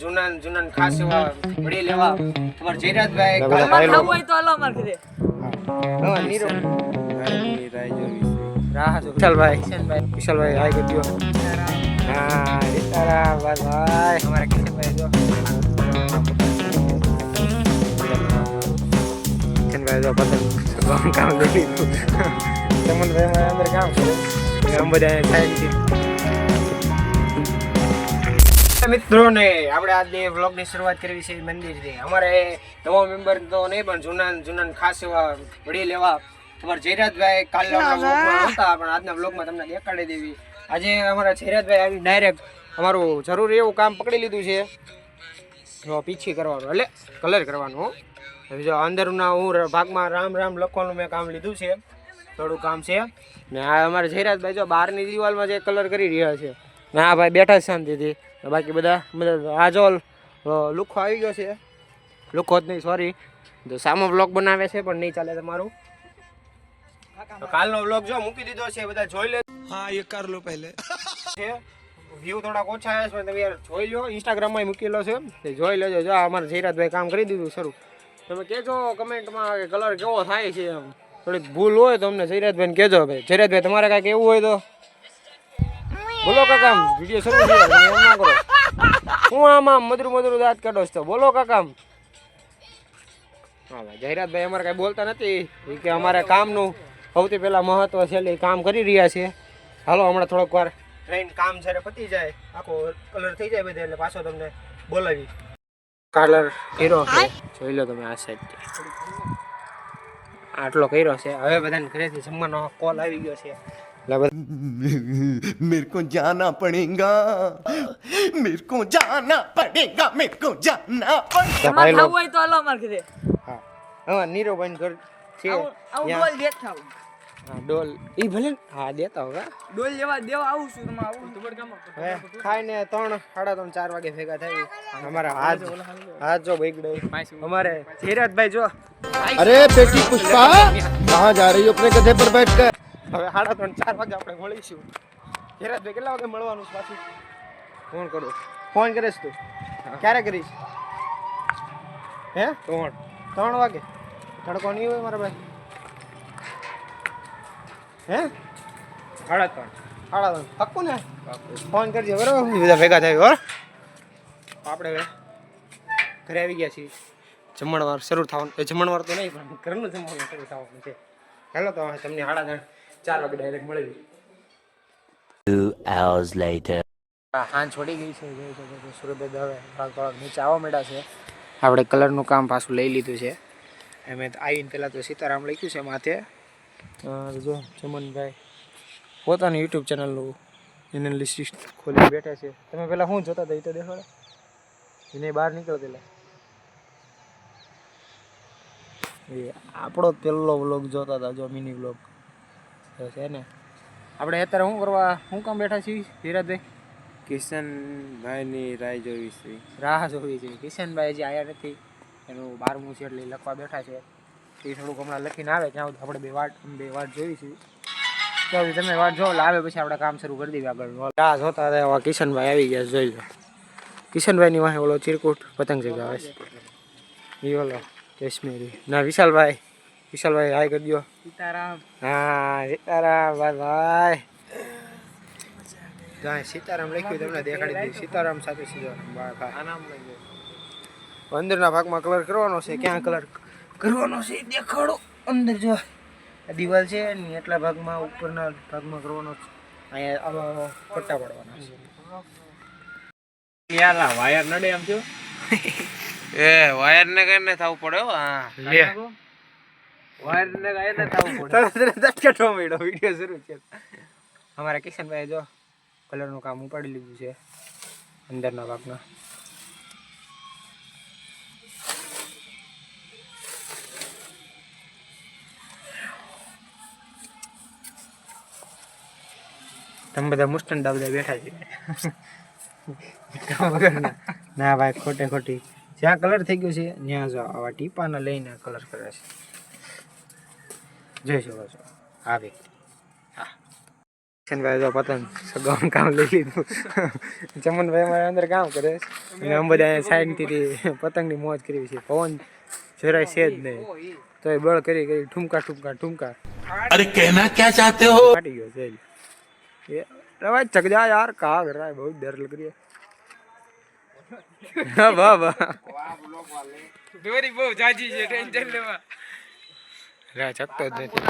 જૂના ને જૂના ને ખાસ એવા ભળી લેવા. તમારે જયરાજભાઈ ભાઈ ખાવું હોય તો હાલો અમારે ઘરે. હા, નીરો રાહ જો. વિશાલભાઈ. વિશાલભાઈ. હા સીતારામ બસ ભાઈ અમારા કિશનભાઈ જો. કિશનભાઈ જો પતંગ કામ ચમનભાઈ અંદર કામ કરે. આમ બધા છે. મિત્રોને આપણે આજે વ્લોગની શરૂઆત કરવી છે મંદિરથી અમારે નવા મેમ્બર તો નહીં પણ જૂના જૂના ખાસ એવા વડી લેવા અમારા જયરાજભાઈ કાલે હતા પણ આજના વ્લોગમાં તમને દેખાડી દેવી. આજે અમારા જયરાજભાઈ આવી ડાયરેક્ટ અમારું જરૂરી એવું કામ પકડી લીધું છે. જો પીછી કરવાનું એટલે કલર કરવાનું. જો અંદરના હું ભાગમાં રામ રામ લખવાનું મેં કામ લીધું છે. થોડું કામ છે. ને આ અમારા જયરાજભાઈ જો બહારની દિવાલમાં જે કલર કરી રહ્યા છે. ના ભાઈ બેઠા શાંતિથી. બાકી બધા બધા આ જો લુખો આવી ગયો છે. લુખો જ નહીં સોરી તો સામો વ્લોગ બનાવે છે પણ નહીં ચાલે તમારું. કાલનો વ્લોગ જો મૂકી દીધો છે બધા જોઈ લે. હા એ કર લો પહેલે. વ્યૂ થોડાક ઓછા આવ્યા છે તમે યાર જોઈ લો ઇન્સ્ટાગ્રામ ઇન્સ્ટાગ્રામમાં મૂકેલો છે. જોઈ લેજો. જો અમારે જયરાજભાઈ કામ કરી દીધું શરૂ. તમે કહેજો કમેન્ટમાં કે કલર કેવો થાય છે એમ. થોડીક ભૂલ હોય તો અમને જયરાજભાઈને કેજો ભાઈ. જયરાજભાઈ તમારે કઈ એવું હોય તો? બોલો કાકા વીડિયો શરૂ એમ ના કરો. હું આમાં મધુર મધુર દાંત કાઢો છો. બોલો કાકા હા ભાઈ જયરાજભાઈ અમારે કાંઈ બોલતા નથી. કે અમારે કામનું સૌથી પહેલાં મહત્વ છે એટલે કામ કરી રહ્યા છે. હાલો, હમણાં થોડોક વાર ટ્રેન કામ છે પતી જાય. આખો કલર થઈ જાય બધે એટલે પાછો તમને બોલાવી. કલર કર્યો જોઈ લો તમે આ સાઈડ આટલો કર્યો છે. હવે બધાને ઘરેથી જમવાનો કોલ આવી ગયો છે. मेरे को जाना पड़ेगा मेरे को जाना पड़ेगा मेरे को जाना पड़ेगा ભાઈ તમારે લોગ ખાવું હોય તો હાલો અમારે ઘરે હા હા નીરવભાઈ ઘર છે આવું આવું ત્યાં- ડોલ દેખાવ હા ડોલ એ ભલે ને. હા દેતા હોગા ડોલ લેવા દેવા આવું છું તમે આવું હવે ખાઈને ત્રણ સાડા ત્રણ ચાર વાગે ભેગા થાય અમારા હાથ હાથ જો બગડે અમારે ધીરજભાઈ જો अरे बेटी पुष्पा कहाँ जा रही हो अपने गधे पर बैठ कर હવે સાડા ત્રણ ચાર વાગે આપણે મળીશું. ધીરજભાઈ કેટલા વાગે મળવાનું છે પાછું? ફોન કરું. ફોન કરીશ તું. ક્યારે કરીશ? હે? ત્રણ. ત્રણ વાગે? તડકો નહીં હોય મારા ભાઈ? હે? સાડા ત્રણ. સાડા ત્રણ. પાક્કું ને? ફોન કરજે બરાબર? બધા ભેગા થાય હો. આપણે હવે ઘરે આવી ગયા છીએ. જમણવાર શરૂ થવાનું. જમણવાર તો નહીં પણ ઘરનું જમવાનું શરૂ થવાનું છે. ચાલો તો તમને સાડા ત્રણ ચાર વાગે ડાયરેક્ટ મળી Two hours later. હાન છોડી ગઈ છે જોઈ શકો છો હવે થોડાક થોડાક નીચે આવવા મળ્યા છે. આપણે કલરનું કામ પાછું લઈ લીધું છે. એમ આવીને પહેલાં તો સીતારામ લખ્યું છે માથે. જો ચમનભાઈ પોતાની યુટ્યુબ ચેનલનું એનાલિસિસ ખોલી બેઠા છે. તમે પહેલાં શું જોતા હતા એ તો દેખાડો. એને બહાર નીકળો પેલા એ આપણો પહેલો વ્લોગ જોતા હતા જો મિની વ્લોગ છે ને. આપણે અત્યારે શું કરવા શું કામ બેઠા છીએ? ધીરજભાઈ કિશનભાઈની રાહ જોવી છે. રાહ જોવી છે. કિશનભાઈ હજી આયા નથી. એનું બારમું છે એટલે લખવા બેઠા છે. એ થોડુંક હમણાં લખીને આવે ત્યાં આપણે બે વાટ બે વાટ જોઈ છે. ત્યાં તમે વાટ જો આવે પછી આપણે કામ શરૂ કરી દઈએ આગળ રાહ જોતા હતા કિશનભાઈ આવી ગયા જોઈ લો. કિશનભાઈની વાહે ઓલો ચિરકુટ પતંગ ચગાવે છે. એ ઓલો કાશ્મીરી. ના વિશાલભાઈ. વિશાલભાઈ હાય કરી દો. સીતારામ. હા સીતારામ ભાઈ સીતારામ લખ્યું તમને દેખાડી દીધું. સીતારામ સાથે સીતારામ ભાઈ અંદરના ભાગમાં કલર કરવાનો છે? ક્યાં કલર કરવાનો છે? દેખાડો. અંદર જો. આ દિવાલ છે ને એટલા ભાગમાં ઉપરના ભાગમાં કરવાનો છે. અહીંયા આવા પટ્ટા પાડવાના છે. યાર વાયર નડે એમ થયો. એ વાયર ને કઈને થવું પડે હા. લે. અમારા કિશનભાઈ જો કલરનું કામ ઉપાડી લીધું છે અંદરના ભાગમાં. તમે બધા મુસ્ટન દાબદા બેઠા છે. ના ભાઈ ખોટે ખોટી. જ્યાં કલર થઈ ગયો છે ત્યાં જો આવા ટીપાને લઈને કલર કરે છે. જોઈ શકો છો આ વ્યક્તિ. કિશનભાઈ તો પતંગ સગાઉન કામ લઈ લીધું. ચમનભાઈ અમારે અંદર કામ કરે અને અમે બધા સાઈડથી પતંગની મોજ કરી છે. પવન જરાય છે જ નહીં. તો એ બળ કરી કરી ઠુમકા ઠુમકા ઠુમકા. અરે કહેના ક્યાં ચાહતે હો? ફાટી ગયો છે રવા ચકજા યાર કા કર રહા બહુ ડર લગ રહી હે વાહ વાહ વાહ. બ્લોક વાલે દોરી બહુ જાજી છે ટેન્શન લેવા. રા ચકતો જ નથી.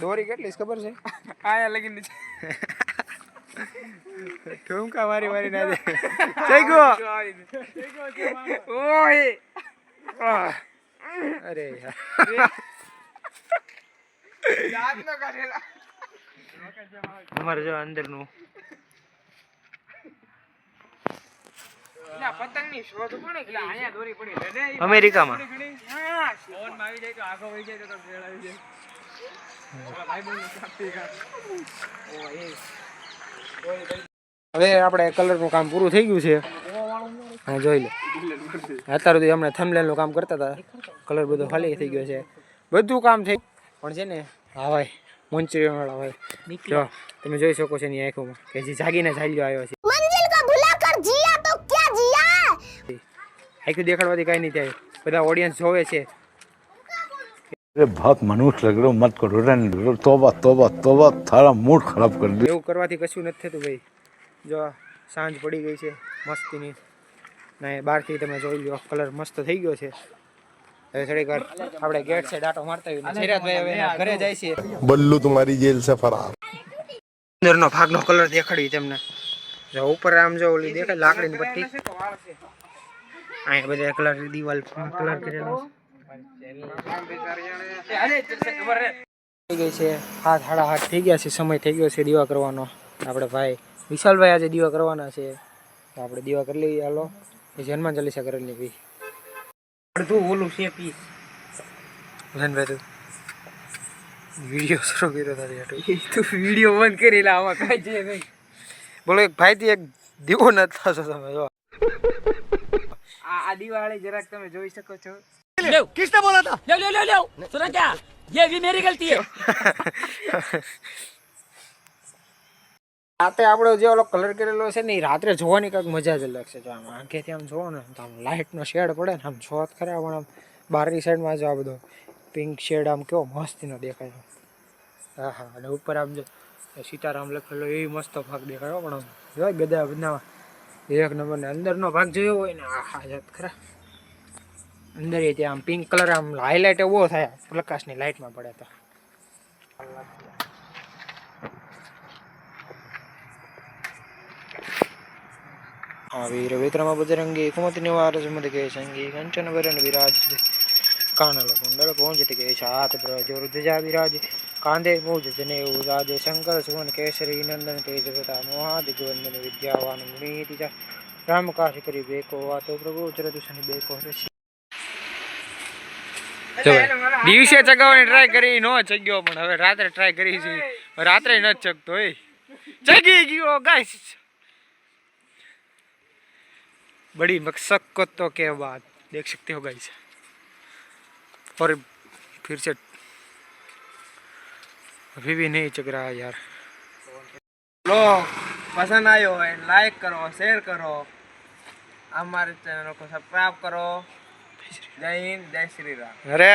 દોરી કેટલી ખબર છે? આયા લગીન ઠુમકા મારી મારી ના દે જઈ ગયો ઓય! અરે યાર. અમારે જો અંદરનું અમેરિકામાં. હવે આપણે કલરનું કામ પૂરું થઈ ગયું છે. હા જોઈ લે. અત્યાર સુધી હમણાં થમલેનનું કામ કરતા હતા. કલર બધો ખાલી થઈ ગયો છે. બધું કામ થઈ પણ છે ને હા ભાઈ મંચુરિયન વાળા ભાઈ તમે જોઈ શકો છો એની આંખોમાં કે જે જાગીને ચાલ્યો આવ્યો છે. મંજિલ કો ભુલા કર જીયા તો આખું દેખાડવાથી કઈ નહીં થાય. બધા ઓડિયન્સ જોવે છે. અરે ભાત મનુષ્ય લગડો મત કરો રન તોબા તોબા તોબા તારા મૂડ ખરાબ કરી દે. એવું કરવાથી કશું નથી થતું ભાઈ. જો સાંજ પડી ગઈ છે મસ્તીની. ને બહારથી તમે જોઈ લો કલર મસ્ત થઈ ગયો છે. હવે થોડીક વાર આપણે ગેટ છે ડાટો મારતા હોય શેરાજભાઈ હવે ઘરે જાય છે. બલ્લુ તમારી જેલ છે ફરાર અંદરનો ભાગનો કલર દેખાડવી તમને. જો ઉપર આમ જો ઓલી દેખાય લાકડીની પટ્ટી. અહીંયા બધા કલર દિવાલ કલર કરેલો ગઈ છે. હાથ હાડા હાથ થઈ ગયા છે સમય થઈ ગયો છે દીવા કરવાનો. આપણે ભાઈ વિશાલભાઈ આજે દીવા કરવાના છે. તો આપણે દીવા કરી લઈએ હાલો. એ હનુમાન ચાલીસા કરેલી ભાઈ. અડધું ઓલું છે પી ભાઈ તું વીડિયો શરૂ કર્યો તારી તું વિડિયો બંધ કરી લે આમાં કઈ છે નહીં. બોલો એક ભાઈથી એક દીવો ન થશો તમે જો. આ આ દિવાળી જરાક તમે જોઈ શકો છો. રાતે આપણો જે ઓલો કલર કરેલો છે ને એ રાત્રે જોવાની કંઈક મજા જ અલગ છે. જો આમ આંખેથી આમ જોવો ને તો આમ લાઇટનો શેડ પડે ને આમ જોત ખરા પણ આમ બહારની સાઈડમાં જો આ બધો પિંક શેડ આમ કેવો મસ્તીનો દેખાય. હા હા અને ઉપર આમ જો સીતારામ લખેલો એ મસ્ત ભાગ દેખાયો પણ જોવાય ગદા બધા એક નંબર ને અંદરનો ભાગ જોયો હોય ને આ હા જાત ખરા અંદર એ ત્યાં આમ પિંક કલર આમ હાઇલાઇટ એવો થાય, પ્રકાશની લાઇટમાં પડે તો. વીર વિક્રમ બજરંગી કુમતિ નિવાર સુમતિ સંગી, કંચન વરણ વિરાજ કાનલ કુંડળ પહોંચતી કે બ્રજ વૃદ્ધજા વિરાજ કાંધે પૂજ જને ઉદાજે શંકર સુવન કેસરી નંદન તેજ પ્રતા મહાદિગ્વંદન વિદ્યાવાન મુનિતિ જા રામ કાશ કરી બેકો વાતો પ્રભુ ચરતુ શનિ બેકો ઋષિ દિવસે ચગાવવાની ટ્રાય કરી નો ચગ્યો પણ હવે રાત્રે ટ્રાય કરી છે રાત્રે ન ચગતો એ ચગી ગયો ગાઈસ बड़ी मशक्कतों के बाद देख सकते हो गाइस और फिर से अभी भी नहीं चक रहा यार लोग पसंद आयो है लाइक करो शेयर करो हमारे चैनल को सब्सक्राइब करो जय हिंद जय श्री राम अरे